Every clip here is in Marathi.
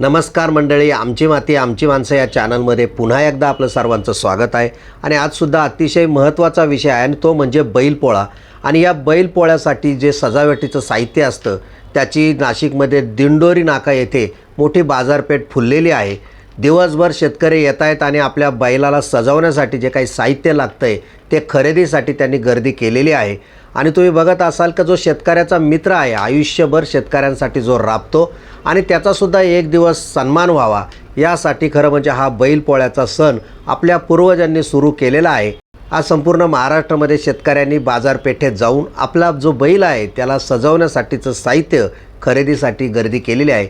नमस्कार मंडळी आमची माती आमची माणसं या चॅनलमध्ये पुन्हा एकदा आपलं सर्वांचं स्वागत आहे. आणि आजसुद्धा अतिशय महत्त्वाचा विषय आहे आणि तो म्हणजे बैलपोळा आणि या बैलपोळ्यासाठी जे सजावटीचं साहित्य असतं त्याची नाशिकमध्ये दिंडोरी नाका येथे मोठी बाजारपेठ फुललेली आहे. दिवसभर शेतकरी येत आहेत आणि आपल्या बैलाला सजवण्यासाठी जे काही साहित्य लागतं आहे ते खरेदीसाठी त्यांनी गर्दी केलेली आहे. आणि तुम्ही बघत असाल का जो शेतकऱ्याचा मित्र आहे आयुष्यभर शेतकऱ्यांसाठी जो राबतो आणि त्याचासुद्धा एक दिवस सन्मान व्हावा. यासाठी खरं म्हणजे हा बैलपोळ्याचा सण आपल्या पूर्वजांनी सुरू केलेला आहे. आज संपूर्ण महाराष्ट्रामध्ये शेतकऱ्यांनी बाजारपेठेत जाऊन आपला जो बैल आहे त्याला सजवण्यासाठीचं साहित्य खरेदीसाठी गर्दी केलेली आहे.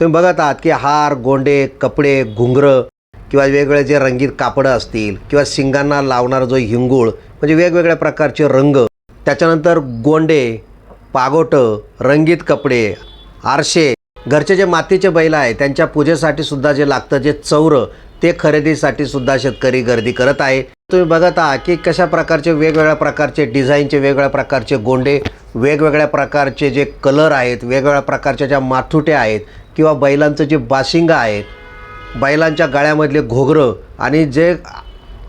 तुम्ही बघत आहात की हार गोंडे कपडे घुंगरं किंवा वेगवेगळे जे रंगीत कापडं असतील किंवा शिंगांना लावणारा जो हिंगूळ म्हणजे वेगवेगळ्या प्रकारचे रंग त्याच्यानंतर गोंडे पागोटं रंगीत कपडे आरशे घरचे जे मातीचे बैल आहे त्यांच्या पूजेसाठी सुद्धा जे लागतं जे चौरं ते खरेदीसाठी सुद्धा शेतकरी गर्दी करत आहे. तुम्ही बघत आहात की कशा प्रकारचे वेगवेगळ्या प्रकारचे डिझाईनचे वेगवेगळ्या प्रकारचे गोंडे वेगवेगळ्या प्रकारचे जे कलर आहेत वेगवेगळ्या प्रकारच्या ज्या माथुट्या आहेत किंवा बैलांचं जे बाशिंग आहेत बैलांच्या गळ्यामधले घोगरं आणि जे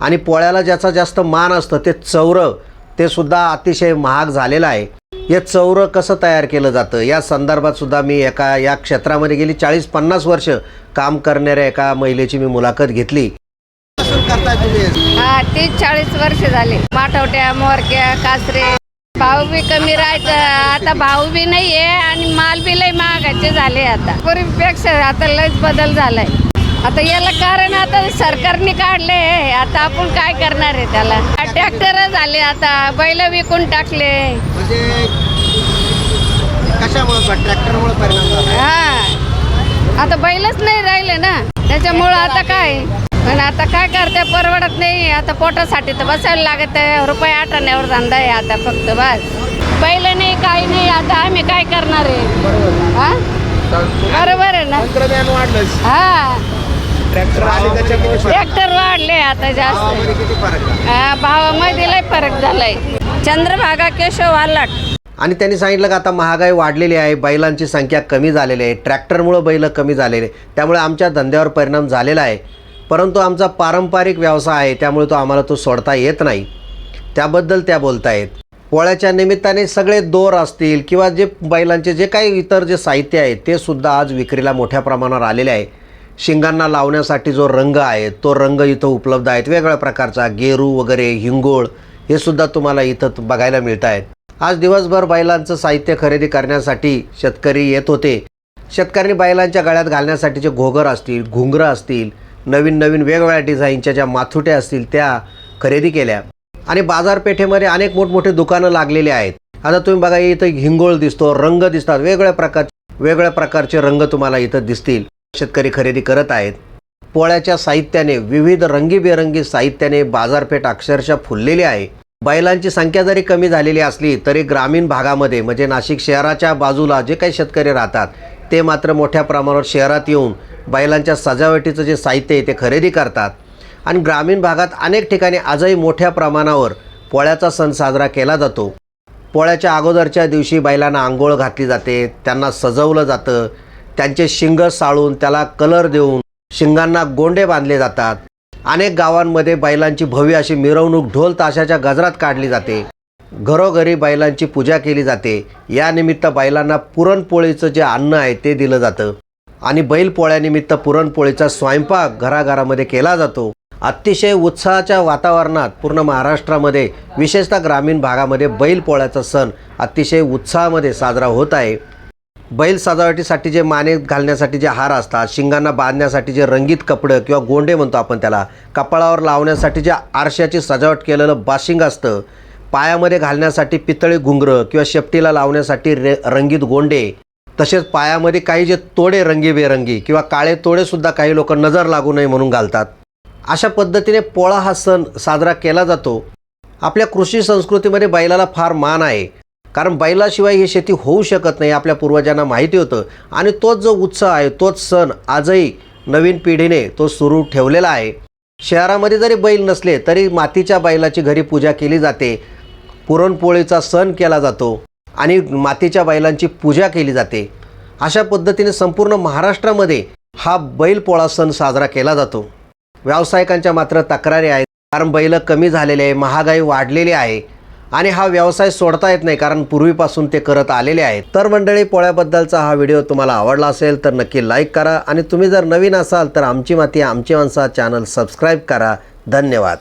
आणि पोळ्याला ज्याचा जास्त मान असतं ते चौरं ते सुद्धा अतिशय महाग झालेलं आहे. हे चौरं कसं तयार केलं जातं? या संदर्भात सुद्धा मी एका या क्षेत्रामध्ये गेली चाळीस पन्नास वर्ष काम करणाऱ्या एका महिलेची मी मुलाखत घेतली. हा तीस चाळीस वर्ष झाले. माठवट्या मोरक्या कासरे. भाव बी कमी राहायचं. आता भाव बी नाहीये आणि माल बी लय महागाचे झाले आता. पूर्वीपेक्षा आता लयच बदल झालाय. आता याला कारण आता सरकारने काढले आता आपण काय करणार आहे त्याला? ट्रॅक्टर झाले आता. बैल विकून टाकले. म्हणजे कशामुळे ट्रॅक्टरमुळे परिणाम झाला? हा. आता बैलच नाही राहिले ना. त्याच्यामुळं आता काय? पण आता काय करते परवडत नाही. आता पोटासाठी तर बसायला लागत आहे. रुपये आठवण्यावर धंदा आहे आता फक्त बस. बैल नाही काही नाही. आता आम्ही काय करणार आहे? हा? बरोबर. आहे ना? हा. ट्रॅक्टर आले त्याच्यामुळे ट्रॅक्टर वाढले आता जास्त. किती फरक आहे हा, भावामध्ये लय फरक झालाय. चंद्रभागा केशव वालाट आणि त्यांनी सांगितलं का आता महागाई वाढलेली आहे बैलांची संख्या कमी झालेली आहे ट्रॅक्टरमुळं बैल कमी झालेले आहे. त्यामुळे आमच्या धंद्यावर परिणाम झालेला आहे. परंतु आमचा पारंपरिक व्यवसाय आहे त्यामुळे तो आम्हाला तो सोडता येत नाही. त्याबद्दल त्या बोलतायत. पोळ्याच्या निमित्ताने सगळे दोर असतील किंवा जे बैलांचे जे काही इतर जे साहित्य आहे ते सुद्धा आज विक्रीला मोठ्या प्रमाणावर आलेले आहे. शिंगांना लावण्यासाठी जो रंग आहे तो रंग इथं उपलब्ध आहेत. वेगळ्या प्रकारचा गेरू वगैरे हिंगोळ हे सुद्धा तुम्हाला इथं बघायला मिळत आहेत आज दिवसभर बैलांचं साहित्य खरेदी करण्यासाठी शेतकरी येत होते. शेतकऱ्यांनी बैलांच्या गळ्यात घालण्यासाठीचे घोगर असतील घुंगरं असतील नवीन नवीन वेगवेगळ्या डिझाईनच्या ज्या माथुट्या असतील त्या खरेदी केल्या. आणि बाजारपेठेमध्ये अनेक मोठमोठे दुकानं लागलेली आहेत. आता तुम्ही बघा इथं हिंगोळ दिसतो रंग दिसतात. वेगळ्या प्रकार वेगळ्या प्रकारचे रंग तुम्हाला इथं दिसतील. शेतकरी खरेदी करत आहेत. पोळ्याच्या साहित्याने विविध रंगीबेरंगी साहित्याने बाजारपेठ अक्षरशः फुललेली आहे. बैलांची संख्या जरी कमी झालेली असली तरी ग्रामीण भागामध्ये म्हणजे नाशिक शहराच्या बाजूला जे काही शेतकरी राहतात ते मात्र मोठ्या प्रमाणावर शहरात येऊन बैलांच्या सजावटीचं जे साहित्य आहे ते खरेदी करतात. आणि ग्रामीण भागात अनेक ठिकाणी आजही मोठ्या प्रमाणावर पोळ्याचा सण साजरा केला जातो. पोळ्याच्या अगोदरच्या दिवशी बैलांना आंघोळ घातली जाते त्यांना सजवलं जातं. त्यांचे शिंग साळून त्याला कलर देऊन शिंगांना गोंडे बांधले जातात. अनेक गावांमध्ये बैलांची भव्य अशी मिरवणूक ढोल ताशाच्या गजरात काढली जाते. घरोघरी बैलांची पूजा केली जाते. यानिमित्त बैलांना पुरणपोळीचं जे अन्न आहे ते दिलं जातं. आणि बैलपोळ्यानिमित्त पुरणपोळीचा स्वयंपाक घराघरामध्ये केला जातो. अतिशय उत्साहाच्या वातावरणात पूर्ण महाराष्ट्रामध्ये विशेषतः ग्रामीण भागामध्ये बैलपोळ्याचा सण अतिशय उत्साहामध्ये साजरा होत आहे. बैल सजावटीसाठी जे माने घालण्यासाठी जे हार असतात शिंगांना बांधण्यासाठी जे रंगीत कपडं किंवा गोंडे म्हणतो आपण त्याला कपाळावर लावण्यासाठी जे आरशाची सजावट केलेलं बाशिंग असतं पायामध्ये घालण्यासाठी पितळी घुंगरं किंवा शेपटीला लावण्यासाठी रे रंगीत गोंडे तसेच पायामध्ये काही जे तोडे रंगीबेरंगी किंवा काळे तोडेसुद्धा काही लोक नजर लागू नये म्हणून घालतात. अशा पद्धतीने पोळा हा सण साजरा केला जातो. आपल्या कृषी संस्कृतीमध्ये बैलाला फार मान आहे. कारण बैलाशिवाय ही शेती होऊ शकत नाही आपल्या पूर्वजांना माहिती होतं. आणि तोच जो उत्साह आहे तोच सण आजही नवीन पिढीने तो सुरू ठेवलेला आहे. शहरामध्ये जरी बैल नसले तरी मातीच्या बैलाची घरी पूजा केली जाते. पुरणपोळीचा सण केला जातो आणि मातीच्या बैलांची पूजा केली जाते. अशा पद्धतीने संपूर्ण महाराष्ट्रामध्ये हा बैलपोळा सण साजरा केला जातो. व्यावसायिकांच्या मात्र तक्रारी आहेत कारण बैल कमी झालेले आहे महागाई वाढलेली आहे. आणि हा व्यवसाय सोडता येत नाही कारण पूर्वीपासून ते करत आलेले आहेत. तर मंडळी पोळ्याबद्दलचा हा व्हिडिओ तुम्हाला आवडला असेल तर नक्की लाईक करा. आणि तुम्ही जर नवीन असाल तर आमची माती आमची माणसा चॅनल सबस्क्राईब करा. धन्यवाद.